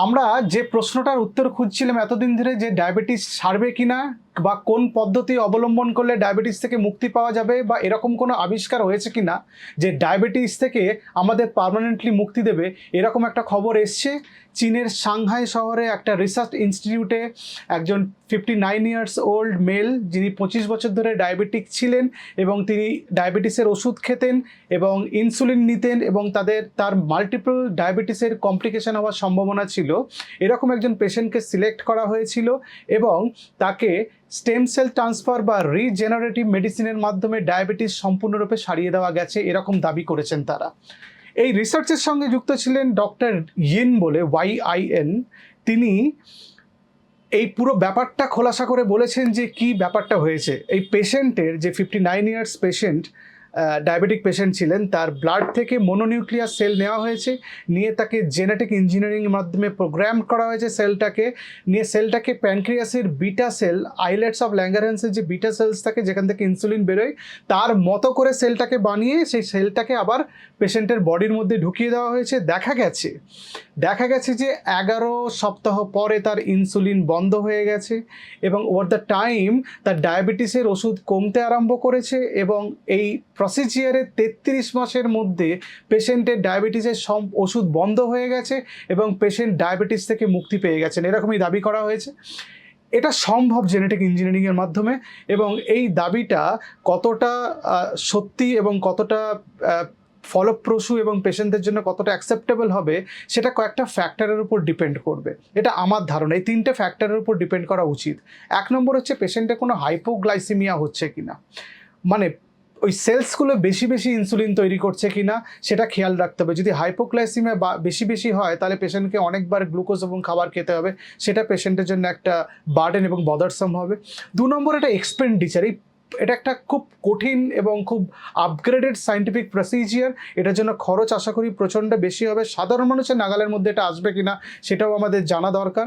আমরা যে প্রশ্নটার উত্তর খুঁজছিলাম এতদিন ধরে যে ডায়াবেটিস সারবে কিনা বা কোন পদ্ধতি অবলম্বন করলে ডায়াবেটিস থেকে মুক্তি পাওয়া যাবে বা এরকম কোনো আবিষ্কার হয়েছে কিনা যে ডায়াবেটিস থেকে আমাদের পার্মানেন্টলি মুক্তি দেবে? এরকম একটা খবর এসছে। চীনের সাংহাই শহরে একটা রিসার্চ ইনস্টিটিউটে একজন fifty nine years old male যিনি পঁচিশ বছর ধরে ডায়াবেটিক ছিলেন এবং তিনি ডায়াবেটিসের ওষুধ খেতেন এবং ইনসুলিন নিতেন এবং তাদের, তার মাল্টিপল ডায়াবেটিসের কমপ্লিকেশন হওয়ার সম্ভাবনা ছিল। এরকম একজন পেশেন্টকে সিলেক্ট করা হয়েছিল এবং তাকে স্টেম সেল ট্রান্সফার বা রিজেনারেটিভ মেডিসিনের মাধ্যমে ডায়াবেটিস সম্পূর্ণরূপে সারিয়ে দেওয়া গেছে, এরকম দাবি করেছেন তারা। এই রিসার্চের সঙ্গে যুক্ত ছিলেন ডক্টর ইন বলে ওয়াই আই এন তিনি এই পুরো ব্যাপারটা খোলাসা করে বলেছেন যে কি ব্যাপারটা হয়েছে। এই পেশেন্টের যে fifty nine years patient diabetic patient ছিলেন। তার ব্লাড থেকে মনোনিউক্লিয়ার সেল নেওয়া হয়েছে। নিয়ে তাকে জেনেটিক ইঞ্জিনিয়ারিংয়ের মাধ্যমে প্রোগ্রাম করা হয়েছে সেলটাকে নিয়ে সেলটাকে প্যানক্রিয়াসের বিটা সেল আইলেটস অফ ল্যাঙ্গারেন্সের যে বিটা সেলস থাকে, যেখান থেকে ইনসুলিন বেরোয়, তার মতো করে সেলটাকে বানিয়ে সেই সেলটাকে আবার পেশেন্টের বডির মধ্যে ঢুকিয়ে দেওয়া হয়েছে। দেখা গেছে দেখা গেছে যে এগারো সপ্তাহ পরে তার ইনসুলিন বন্ধ হয়ে গেছে এবং ওভার দ্য টাইম তার ডায়াবেটিসের ওষুধ কমতে আরম্ভ করেছে এবং এই প্রসিজিয়ারের তেত্রিশ মাসের মধ্যে পেশেন্টের ডায়াবেটিসের সব ওষুধ বন্ধ হয়ে গেছে এবং পেশেন্ট ডায়াবেটিস থেকে মুক্তি পেয়ে গেছেন। এরকমই দাবি করা হয়েছে। এটা সম্ভব জেনেটিক ইঞ্জিনিয়ারিংয়ের মাধ্যমে এবং এই দাবিটা কতটা সত্যি এবং কতটা ফলপ্রসূ এবং পেশেন্টদের জন্য কতটা অ্যাকসেপ্টেবল হবে সেটা কয়েকটা ফ্যাক্টরের উপর ডিপেন্ড করবে। এটা আমার ধারণা। এই তিনটে ফ্যাক্টরের উপর ডিপেন্ড করা উচিত। এক নম্বর হচ্ছে, পেশেন্টে কোনো হাইপোগ্লাইসিমিয়া হচ্ছে কিনা। মানে ওই সেলসগুলো বেশি বেশি ইনসুলিন তৈরি করছে কি না সেটা খেয়াল রাখতে হবে। যদি হাইপোগ্লাইসিমিয়া বা বেশি বেশি হয়, তাহলে পেশেন্টকে অনেকবার গ্লুকোজ এবং খাবার খেতে হবে। সেটা পেশেন্টের জন্য একটা বার্ডেন এবং বদারসাম হবে। দু নম্বর এটা এক্সপেন্ডিচার এই এটা একটা খুব কঠিন এবং খুব আপগ্রেডেড সাইন্টিফিক প্রসিজিয়ার এটার জন্য খরচ আশা করি প্রচণ্ড বেশি হবে। সাধারণ মানুষের নাগালের মধ্যে এটা আসবে কিনা, সেটাও আমাদের জানা দরকার।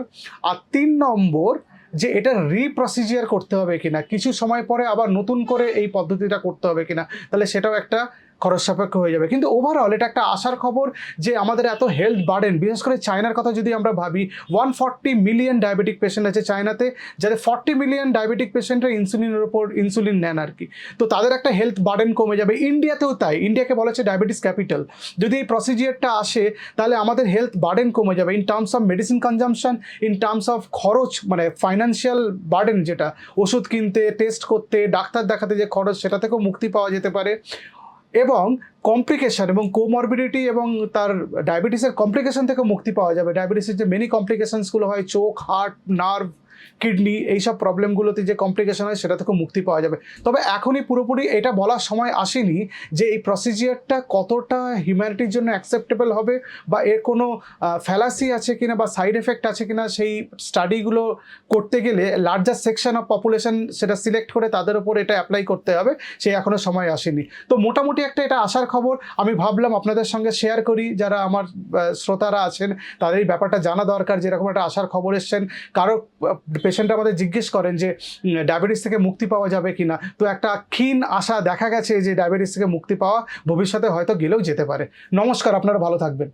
আর তিন নম্বর যে এটা রিপ্রসিজিয়ার করতে হবে কিনা, কিছু সময় পরে আবার নতুন করে এই পদ্ধতিটা করতে হবে কিনা, তাহলে সেটাও একটা খরচ সাপেক্ষ হয়ে যাবে। কিন্তু ওভারঅল এটা একটা আশার খবর যে আমাদের এত হেলথ বার্ডেন বিশেষ করে চায়নার কথা যদি আমরা ভাবি one forty million diabetic patient আছে চায়নাতে, যাদের ফর্টি মিলিয়ন ডায়াবেটিক পেশেন্টরা ইনসুলিনের ওপর ইনসুলিন নেন আর কি। তো তাদের একটা হেলথ বার্ডেন কমে যাবে। ইন্ডিয়াতেও তাই। ইন্ডিয়াকে বলা হচ্ছে ডায়াবেটিস ক্যাপিটাল যদি এই প্রসিজিয়ারটা আসে, তাহলে আমাদের হেলথ বার্ডেন কমে যাবে। In terms of medicine consumption in terms of খরচ মানে ফাইন্যান্সিয়াল বার্ডেন যেটা, ওষুধ কিনতে টেস্ট করতে, ডাক্তার দেখাতে যে খরচ, সেটা থেকেও মুক্তি পাওয়া যেতে পারে। এবং কমপ্লিকেশন এবং কোমরবিডিটি এবং তার ডায়াবেটিসের কমপ্লিকেশন থেকে মুক্তি পাওয়া যাবে। ডায়াবেটিসের যে মেনি কমপ্লিকেশানসগুলো হয়, চোখ হার্ট নার্ভ কিডনি, এইসব প্রবলেমগুলোতে যে কমপ্লিকেশন হয় সেটা থেকে মুক্তি পাওয়া যাবে। তবে এখনই পুরোপুরি এটা বলার সময় আসেনি যে এই প্রসিজিয়ারটা কতটা হিউম্যানিটির জন্য অ্যাকসেপ্টেবল হবে বা এর কোনো ফ্যালাসি আছে কিনা বা সাইড এফেক্ট আছে কিনা সেই স্টাডিগুলো করতে গেলে লার্জার সেকশন অফ পপুলেশন সেটা সিলেক্ট করে তাদের উপর এটা অ্যাপ্লাই করতে হবে সেই এখনও সময় আসেনি। তো মোটামুটি একটা এটা আসার খবর, আমি ভাবলাম আপনাদের সঙ্গে শেয়ার করি, যারা আমার শ্রোতারা আছেন, তাদের এই ব্যাপারটা জানা দরকার, যেরকম একটা আসার খবর এসছেন, কারও পেশেন্ট আমাদের জিজ্ঞেস করেন যে ডায়াবেটিস থেকে মুক্তি পাওয়া যাবে কি না তো একটা ক্ষীণ আশা দেখা গেছে যে ডায়াবেটিস থেকে মুক্তি পাওয়া ভবিষ্যতে হয়তো গেলেও যেতে পারে। নমস্কার, আপনারা ভালো থাকবেন।